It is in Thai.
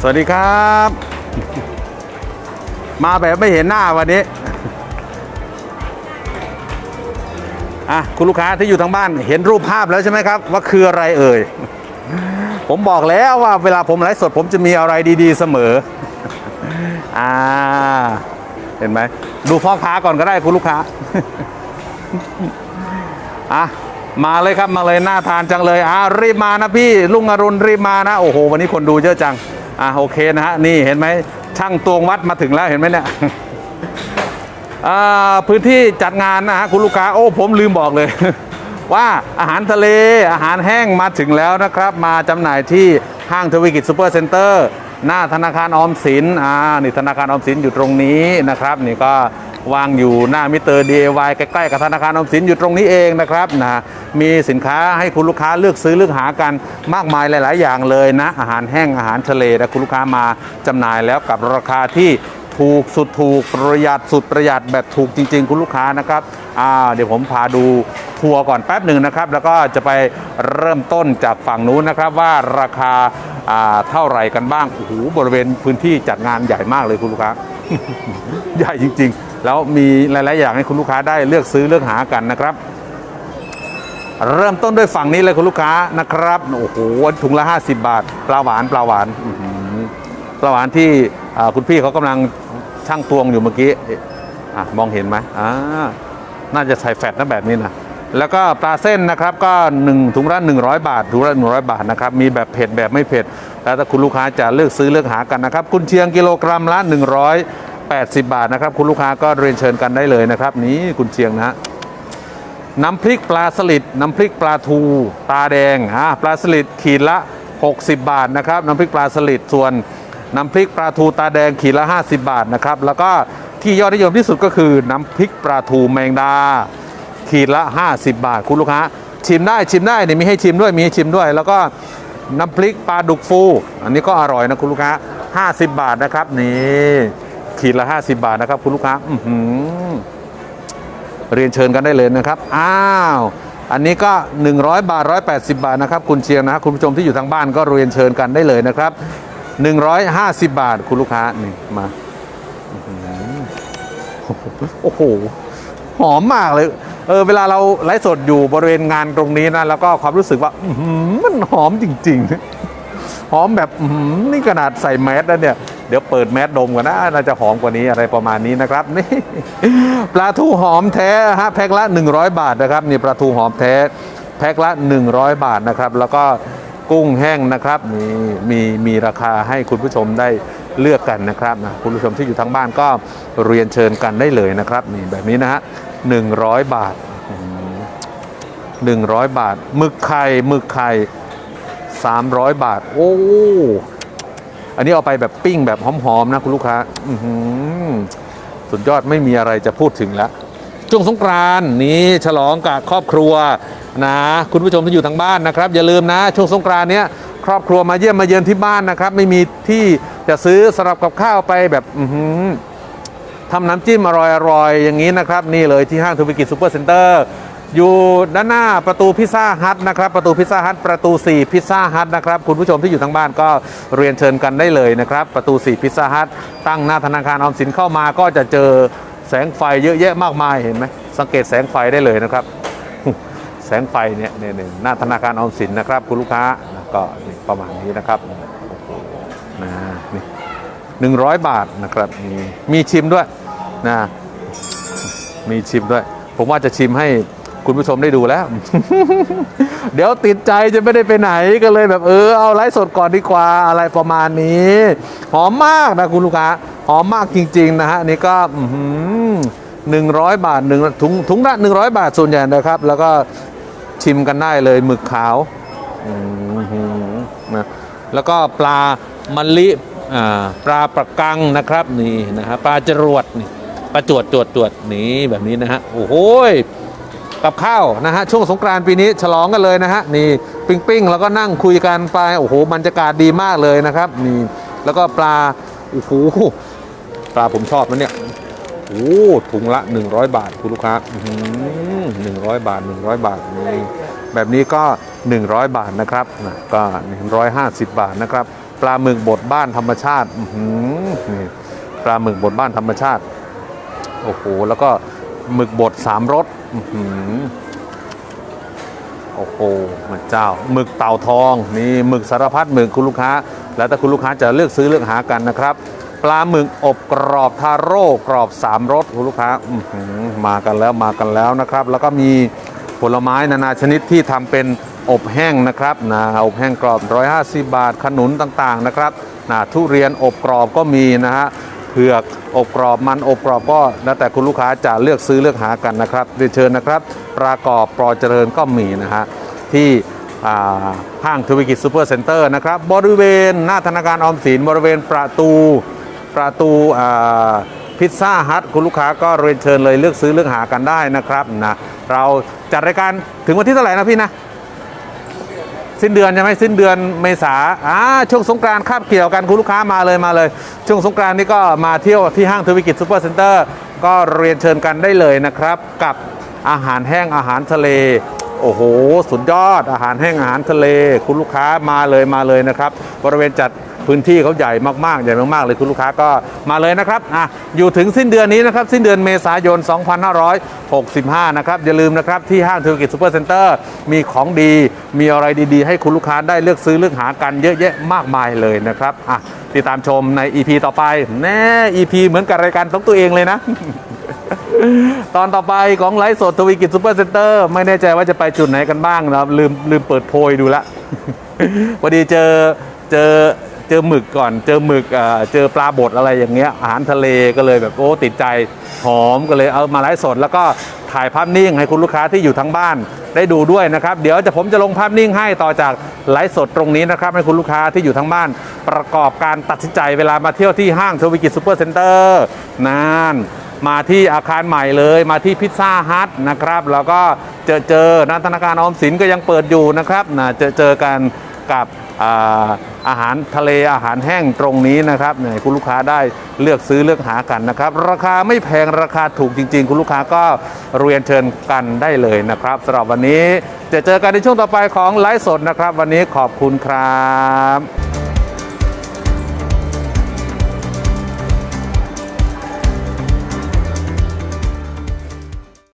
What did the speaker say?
สวัสดีครับ มาแบบไม่เห็นหน้าวันนี้อะคุณลูกค้าที่อยู่ทางบ้านเห็นรูปภาพแล้วใช่ไหมครับ ว่าคืออะไรเอ่ย ผมบอกแล้วว่าเวลาผมไลฟ์สดผมจะมีอะไรดีๆเสมออ่าเห็นไหมดูพ่อค้าก่อนก็ได้คุณลูกค้าอะมาเลยครับมาเลยน่าทานจังเลยอะรีบมานะพี่ลุงอรุณรีบมานะ โอ้โห วันนี้คนดูเยอะจัง อะโอเคนะฮะนี่เห็นไหมช่างตวงวัดมาถึงแล้วเห็นไหมเนี่ยอ่าพื้นที่จัดงานนะฮะคุณลูกค้าโอ้ผมลืมบอกเลย ว่าอาหารทะเลอาหารแห้งมาถึงแล้วนะครับ มาจำหน่ายที่ห้างทวีกิจซูเปอร์เซ็นเตอร์หน้าธนาคารออมสินอ่านี่ธนาคารออมสินอยู่ตรงนี้นะครับ นี่ก็ วางอยู่หน้ามิเตอร์ DIY ใกล้ๆกับธนาคารออมสินอยู่ตรงนี้เองนะครับนะมีสินค้าให้คุณลูกค้าเลือกซื้อเลือกหากันมากมายหลาย ๆ อย่างเลยนะ อาหารแห้งอาหารทะเลนะคุณลูกค้ามาจำหน่ายแล้วกับราคาที่ถูกสุดถูกประหยัดสุดประหยัดแบบถูกจริง ๆ คุณลูกค้านะครับอ่าเดี๋ยวผมพาดูทัวร์ก่อนแป๊บหนึ่งนะครับ แล้วก็จะไปเริ่มต้นจากฝั่งนู้นนะครับว่าราคาอ่าเท่าไหร่กันบ้างโอ้โหบริเวณพื้นที่จัดงานใหญ่มากเลยคุณลูกค้า ใหญ่จริง ๆ แล้วมีหลาย ๆ อย่างให้คุณลูกค้าได้เลือกซื้อเลือกหากันนะครับ เริ่มต้นด้วยฝั่งนี้เลยคุณลูกค้านะครับโอ้โหถุงละ 50 บาท ปลาหวานปลาหวานปลาหวานที่คุณพี่เขากำลังช่างตวงอยู่เมื่อกี้อมองเห็นไหมน่าจะใส่แฟตนะแบบนี้นะแล้วก็ปลาเส้นนะครับก็1ถุงละ100 บาทถุงละ100 บาทนะครับมีแบบเผ็ดแบบไม่เผ็ด แล้วถ้าคุณลูกค้าจะเลือกซื้อเลือกหากันนะครับ คุณเชียงกิโลกรัมละ 80 บาทนะครับ คุณลูกค้าก็เรียนเชิญกันได้เลยนะครับ นี้คุณเชียงนะฮะน้ำพริกปลาสลิดน้ำพริกปลาทูตาแดงอ่าปลาสลิดขีดละ 60 บาทนะครับน้ำพริกปลาสลิดส่วนน้ำพริกปลาทูตาแดงขีดละ 50 บาทนะครับแล้วก็ที่ยอดนิยมที่สุดก็คือน้ำพริกปลาทูแมงดา ขีดละ 50 บาท คุณลูกค้า ชิมได้ชิมได้เนี่ยมีให้ชิมด้วยมีให้ชิมด้วย แล้วก็น้ำพริกปลาดุกฟู อันนี้ก็อร่อยนะคุณลูกค้า 50 บาทนะครับนี่ ขีดละ 50 บาทนะครับ คุณลูกค้าอืเรียนเชิญกันได้เลยนะครับ อ้าว อันนี้ก็ 100 บาท 180 บาทนะครับ คุณเชียงนะคุณผู้ชมที่อยู่ทางบ้านก็เรียนเชิญกันได้เลยนะครับ 150 บาท คุณลูกค้านี่มาโอ้โหหอมมากเลย เออ เวลาเราไลฟ์สดอยู่บริเวณงานตรงนี้นะ แล้วก็ความรู้สึกว่ามันหอมจริง ๆ หอมแบบนี่ขนาดใส่แมสแล้วเนี่ย เดี๋ยวเปิดแมสดมกันนะน่าจะหอมกว่านี้อะไรประมาณนี้นะครับนี่ปลาทูหอมแท้ฮะแพ็คละ 100 บาทนะครับนี่ปลาทูหอมแท้แพ็คละ 100 บาทนะครับ แล้วก็กุ้งแห้งนะครับนี่มีมีราคาให้คุณผู้ชมได้เลือกกันนะครับนะคุณผู้ชมที่อยู่ทางบ้านก็เรียนเชิญกันได้เลยนะครับนี่แบบนี้นะฮะ100บาท100บาทหมึกไข่หมึกไข่300บาท โอ้ อันนี้เอาไปแบบปิ้งแบบหอมๆนะคุณลูกค้าสุดยอดไม่มีอะไรจะพูดถึงแล้วช่วงสงกรานนี้ฉลองกับครอบครัวนะคุณผู้ชมที่อยู่ทางบ้านนะครับ อย่าลืมนะ ช่วงสงกรานเนี้ยครอบครัวมาเยี่ยมมาเยือนที่บ้านนะครับ ไม่มีที่จะซื้อสำหรับกับข้าวไปแบบทำน้ำจิ้มอร่อยๆอย่างนี้นะครับ นี่เลยที่ห้างธุรกิจซูเปอร์เซ็นเตอร์ อยู่ด้านหน้าประตูพิซซ่าฮัทนะครับประตูพิซซ่าฮัทประตู 4 พิซซ่าฮัทนะครับคุณผู้ชมที่อยู่ทางบ้านก็เรียนเชิญกันได้เลยนะครับ ประตู 4 พิซซ่าฮัทตั้งหน้าธนาคารออมสินเข้ามาก็จะเจอแสงไฟเยอะแยะมากมายเห็นไหมสังเกตแสงไฟได้เลยนะครับ แสงไฟเนี่ยเนี่ยหน้าธนาคารออมสินนะครับ คุณลูกค้าก็ประมาณนี้นะครับนะนี่หนึ่งร้อยบาทนะครับมีมีชิมด้วยนะมีชิมด้วย ผมว่าจะชิมให้ คุณผู้ชมได้ดูแล้ว เดี๋ยวติดใจจะไม่ได้ไปไหนก็เลยแบบเออเอาไลฟ์สดก่อนดีกว่าอะไรประมาณนี้ หอมมากนะคุณลูกค้าหอมมากจริง ๆ นะฮะนี่ก็หนึ่งร้อยบาทหนึ่งถุงถุงละหนึ่งร้อยบาทส่วนใหญ่นะครับ แล้วก็ชิมกันได้เลยหมึกขาวอืมนะแล้วก็ปลามะลิปลาประกังนะครับนี่นะฮะปลาจรวดนี่ปลาจวดจวดจวดนี่แบบนี้นะฮะโอ้โหย กับข้าวนะฮะช่วงสงกรานต์ปีนี้ฉลองกันเลยนะฮะนี่ปิ้งปิ้งแล้วก็นั่งคุยกันไปโอ้โหบรรยากาศดีมากเลยนะครับนี่แล้วก็ปลาโอ้โหปลาผมชอบนะเนี่ยโอ้ถุงละ 100 บาทคุณลูกค้าหนึ่งร้อยบาท 100 บาทนี่แบบนี้ก็ 100 บาทนะครับนะก็150 บาทนะครับ ปลาหมึกบดบ้านธรรมชาติหือนี่ปลาหมึกบดบ้านธรรมชาติโอ้โหแล้วก็หมึกบดสามรส โอ้โหมันเจ้าหมึกเต่าทองนี่หมึกสารพัดหมึกคุณลูกค้า แล้วแต่คุณลูกค้าจะเลือกซื้อเลือกหากันนะครับ ปลาหมึกอบกรอบทาโร่กรอบสามรสคุณลูกค้าอืมากันแล้วมากันแล้วนะครับ แล้วก็มีผลไม้นานาชนิดที่ทำเป็นอบแห้งนะครับนะอบแห้งกรอบ 150 บาท ขนุนต่างๆนะครับนะทุเรียนอบกรอบก็มีนะฮะ เผือกอบกรอบมันอบกรอบก็แล้วแต่คุณลูกค้าจะเลือกซื้อเลือกหากันนะครับเรียนเชิญนะครับปลากรอบปลอเจริญก็มีนะฮะที่ห้างธุรกิจซูเปอร์เซ็นเตอร์นะครับบริเวณหน้าธนาคารออมสินบริเวณประตูประตูพิซซ่าฮัทคุณลูกค้าก็เรียนเชิญเลยเลือกซื้อเลือกหากันได้นะครับนะเราจัดรายการถึงวันที่เท่าไหร่นะพี่นะ สิ้นเดือนใช่ไหมสิ้นเดือนเมษาอ่าช่วงสงกรานต์คาบเกี่ยวกันคุณลูกค้ามาเลยมาเลย ช่วงสงกรานต์นี่ก็มาเที่ยวที่ห้างทวิกิจซูเปอร์เซ็นเตอร์ก็เรียนเชิญกันได้เลยนะครับ กับอาหารแห้งอาหารทะเล โอ้โห สุดยอดอาหารแห้งอาหารทะเล คุณลูกค้ามาเลยมาเลยนะครับ บริเวณจัด พื้นที่เขาใหญ่มากๆใหญ่มากๆเลยคุณลูกค้าก็มาเลยนะครับอะอยู่ถึงสิ้นเดือนนี้นะครับสิ้นเดือนเมษายน 2565 นะครับอย่าลืมนะครับที่ห้างธุรกิจซูเปอร์เซ็นเตอร์มีของดี มีอะไรดีๆ ให้คุณลูกค้าได้เลือกซื้อเลือกหากันเยอะแยะมากมายเลยนะครับอะติดตามชมใน EP ต่อไปแน่ EP เหมือนกับรายการของตัวเองเลยนะตอนต่อไปของไลฟ์สดทวีกิจซูเปอร์เซ็นเตอร์ไม่แน่ใจว่าจะไปจุดไหนกันบ้างนะลืมลืมเปิดโพยดูละพอดีเจอเจอ เจอหมึกก่อน เจอหมึกเจอปลาบดอะไรอย่างเงี้ยอาหารทะเลก็เลยแบบโอ้ติดใจหอมก็เลยเอามาไลฟ์สด แล้วก็ถ่ายภาพนิ่งให้คุณลูกค้าที่อยู่ทั้งบ้านได้ดูด้วยนะครับ เดี๋ยวจะผมจะลงภาพนิ่งให้ต่อจากไลฟ์สดตรงนี้นะครับ ให้คุณลูกค้าที่อยู่ทั้งบ้าน ประกอบการตัดสินใจเวลามาเที่ยวที่ห้างทวีกิจซูเปอร์เซ็นเตอร์นานมาที่อาคารใหม่เลยมาที่พิซซ่าฮัทนะครับ แล้วก็เจอเจอนะธนาคารออมสินก็ยังเปิดอยู่นะครับนะเจอเจอกันกับ อาหารทะเลอาหารแห้งตรงนี้นะครับเนี่ยคุณลูกค้าได้เลือกซื้อเลือกหากันนะครับ ราคาไม่แพงราคาถูกจริง ๆ คุณลูกค้าก็เรียนเชิญกันได้เลยนะครับสำหรับวันนี้จะเจอกันในช่วงต่อไปของไลฟ์สดนะครับ วันนี้ขอบคุณครับ